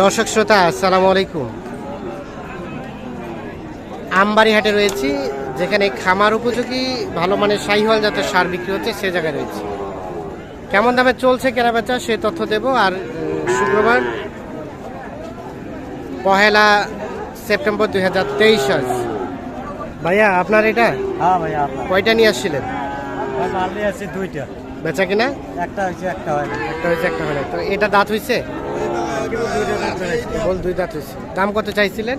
দর্শক শ্রোতা আসসালামু আলাইকুম। আমবাড়ি হাটে রয়েছি যেখানে খামার উপযোগী ভালো মানের শাহিওয়াল জাতের সার বিক্রি হচ্ছে সে জায়গায় রয়েছে। কেমন দামে চলছে কেনাবেচা সে তথ্য দেব আর শুক্রবার পহেলা সেপ্টেম্বর দুই হাজার তেইশ আজ। ভাইয়া আপনার এটা? হ্যাঁ ভাইয়া কয়টা নিয়ে আসছিলেন? দুইটা। বেচা কিনা? একটা হয়েছে একটা হয় একটা হয়েছে একটা হয় তো এটা দাঁত হয়েছে দাম কত চাইছিলেন?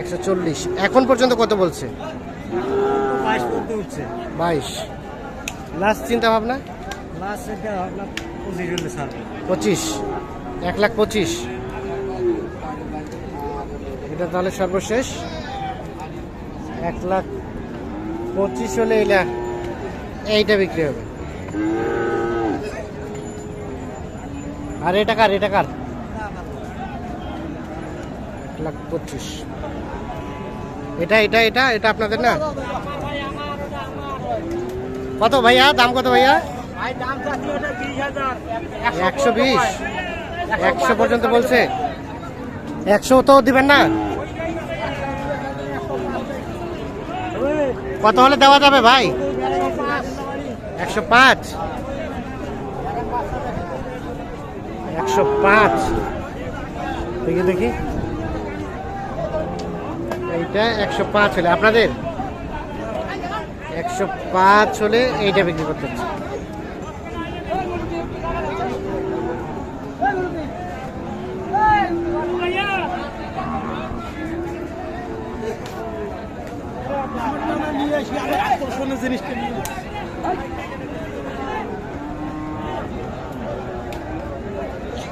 একশো চল্লিশ। এখন পর্যন্ত কত বলছে? বাইশ। লাস্ট চিন্তা ভাবনা? পঁচিশ। এক লাখ পঁচিশ। এটা তাহলে সর্বশেষ। এক লাখ পঁচিশ হলে এটা এইটা বিক্রি হবে। আর এটা কার এটা কার? লাখ পঁচিশ। এটা এটা এটা এটা আপনাদের না? কত ভাইয়া? দাম কত ভাইয়া? একশো বিশ। একশো পর্যন্ত বলছে। একশো তো দিবেন না? কত হলে দেওয়া যাবে ভাই? একশো পাঁচ। একশো পাঁচ। দেখি দেখি। এইটা একশো পাঁচ হলে আপনাদের? একশো পাঁচ হলে এইটা বিক্রি করতে হচ্ছে।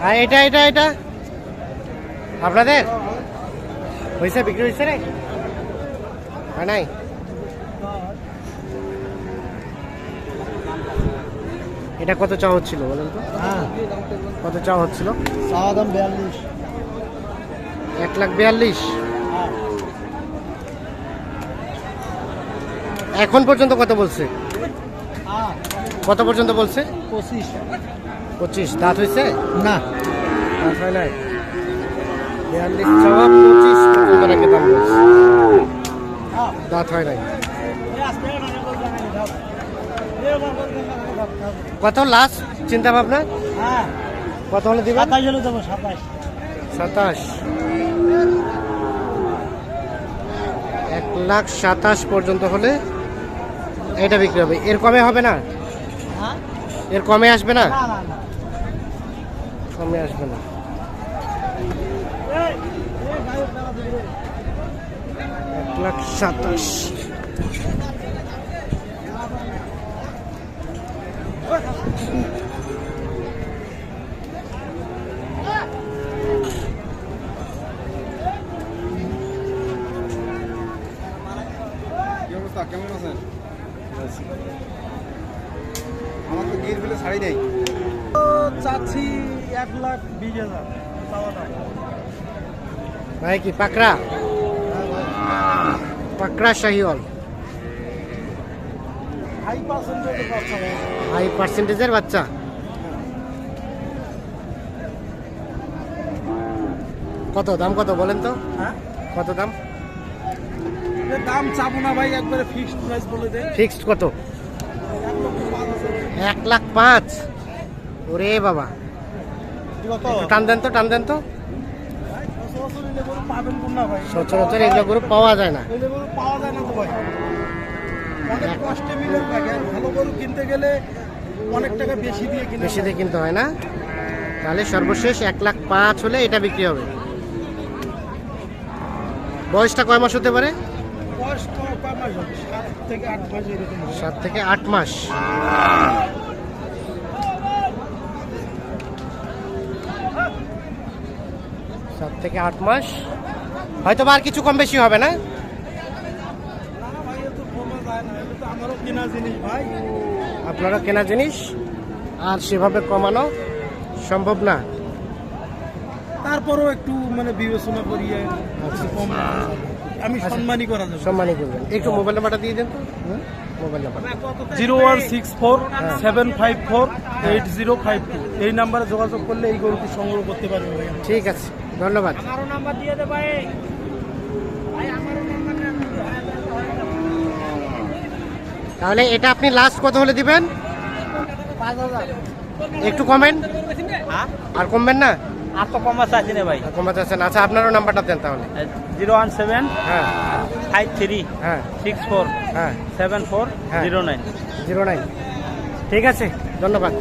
আর এটা এটা এটা? আপনাদের? হয়েছে বিক্রি হয়েছে রে? হয় নাই? এটা কত চাওয়া হচ্ছিল বলেন তো? হ্যাঁ। কত চাওয়া হচ্ছিল? চাওয়া দাম বিয়াল্লিশ। এক লাখ বিয়াল্লিশ? এখন পর্যন্ত কত বলছে? হ্যাঁ। কত পর্যন্ত বলছে? পঁচিশ। পঁচিশ। দাঁত হয়েছে? না। দাঁত হয় নাই? বিয়াল্লিশ চাওয়া পঁচিশ। পর্যন্ত নাকি দাম বলছে? দাঁত হয় নাই। কত লাস্ট চিন্তা ভাবনা? হ্যাঁ। কত হলে দেবো সাতাশ। সাতাশ। এক লাখ সাতাশ পর্যন্ত হলে এটা বিক্রি হবে। এর কমে হবে না? হ্যাঁ। এর কমে আসবে না। না না না আসবে না। এক লাখ সাতাশ। কেমন আছেন? আমার তো গির ফেলে শাড়ি নেই চাচ্ছি এক লাখ বিশ হাজার। ভাই কি পাকড়া? পাকড়া শাহিওয়াল। হাই পার্সেন্টেজ হাই পার্সেন্টেজের বাচ্চা? কত দাম কত বলেন তো? হ্যাঁ? কত দাম? দাম চাবো না ভাই একবারে ফিক্সড প্রাইস বলে দেয় ফিক্সড কত? এক লাখ পাঁচ? ওরে বাবা। টান দেন তো টান দেন তো। সচরাচর এগুলো গরু পাওয়া যায় না। এলে পাওয়া যায় না তো ভাই অনেক কষ্টে মিলে ভালো গরু কিনতে গেলে অনেক টাকা বেশি দিয়ে কিনে বেশি দিয়ে কিনতে হয় না। তাহলে সর্বশেষ এক লাখ পাঁচ হলে এটা বিক্রি হবে। বয়সটা কয় মাস হতে পারে? সাত থেকে আট মাস এরকম হবে সাত থেকে আট মাস। হয়তো বা আর কিছু কম বেশি হবে না? কেনা জিনিস আপনারা কেনা জিনিস? আর সেভাবে কমানো সম্ভব না? তারপরও একটু মানে বিবেচনা করিয়ে যাবে। আমি সম্মানই করা যাবে। সম্মানই করবেন। একটু মোবাইল নাম্বারটা দিয়ে দেন তো। Mobile number. Zero one six four seven five four eight zero five two. এই নাম্বারে যোগাযোগ করলে এই গরুটি সংগ্রহ করতে পারবে ঠিক আছে। ধন্যবাদ। আমারও নাম্বার দিয়ে দে ভাই। তাহলে এটা আপনি লাস্ট কত হলে দিবেন? একটু কমেন। আর কমবেন না? আর তো কমা চাইছি না ভাই। কমাতে আছেন আচ্ছা আপনারও নাম্বারটা দেন তাহলে। জিরো ওয়ান সেভেন হ্যাঁ। ফাইভ থ্রি হ্যাঁ। সিক্স ফোর হ্যাঁ। সেভেন ফোর হ্যাঁ। Zero nine. Zero nine. ঠিক আছে ধন্যবাদ।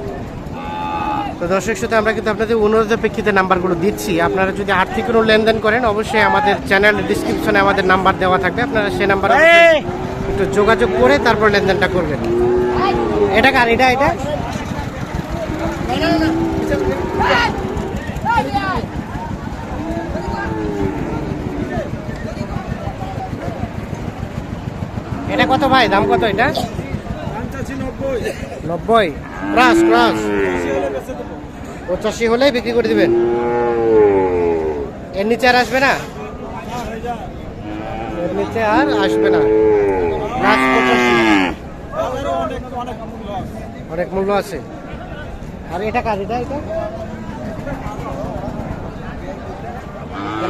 তো দর্শক সাথে আমরা কিন্তু আপনাদের অনুরোধের প্রেক্ষিতে নাম্বারগুলো দিচ্ছি। আপনারা যদি আর্থিক কোনো লেনদেন করেন অবশ্যই আমাদের চ্যানেল ডিসক্রিপশনে আমাদের নাম্বার দেওয়া থাকবে। আপনারা সেই নাম্বারে একটু যোগাযোগ করে তারপর লেনদেনটা করবেন। এটা কার? এটা এটা? এটা কত ভাই? দাম কত এটা? নব্বই। নব্বই। ক্রাস ক্রাস পঁচাশি হলেই বিক্রি করে দিবেন। এর নিচে আর আসবে না? এর নিচে আর আসবে না। অনেক মূল্য আছে। আর এটা কাজ এটা এটা?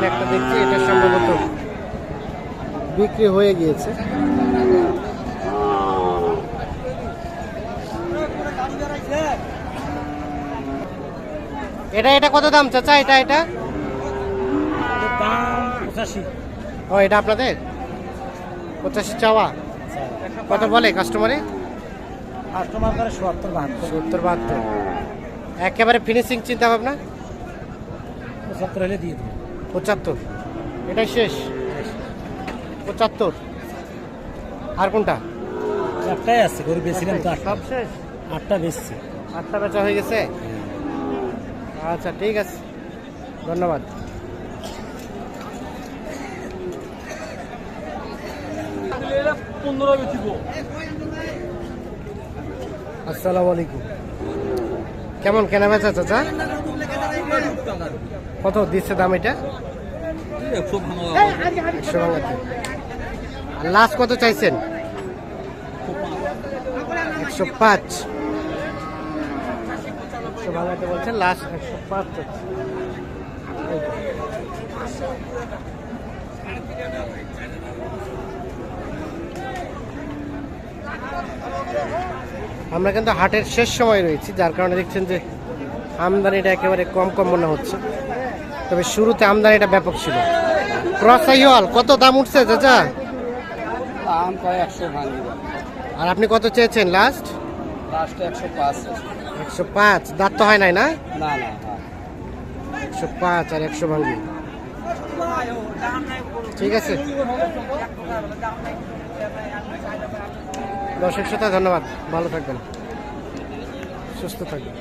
একটা দেখছি, এটা সম্ভবত বিক্রি হয়ে গিয়েছে। এটা এটা কত দাম চাচা? এটা এটা? ও এটা আপনাদের? পঁচাশি চাওয়া? কত বলে কাস্টমারে কাস্টমার করে সত্তর বাহাত্তর। সত্তর বাহাত্তর। একেবারে ফিনিশিং চিন্তা ভাবনা পঁচাত্তর হলে দিয়ে দেবো পঁচাত্তর। এটাই শেষ? পঁচাত্তর। আর কোনটা? একটাই আছে গরু তো সব শেষ? আটটা বেচছি। আটটা বেচা হয়ে গেছে? আচ্ছা ঠিক আছে। ধন্যবাদ। আসসালামু আলাইকুম। কেমন কেনা বেচা চাচা? কত দিচ্ছে দাম এটা? একশো লাস্ট কত চাইছেন? একশো পাঁচ। ভাঙাতে বলছেন লাস্ট একশো পাঁচ। আমরা কিন্তু হাটের শেষ সময় রয়েছি যার কারণে দেখছেন যে আমদানিটা একেবারে কম কম মনে হচ্ছে। তবে শুরুতে আমদানিটা ব্যাপক ছিল। ক্রসাইওয়াল কত দাম উঠছে চাচা? আর আপনি কত চেয়েছেন লাস্ট লাস্টে একশো পাঁচ একশো পাঁচ। দাঁত তো হয় নাই না? না না একশো পাঁচ আর একশো ভাঙ্গি ঠিক আছে। দর্শক শ্রোতা ধন্যবাদ। ভালো থাকবেন। সুস্থ থাকবেন।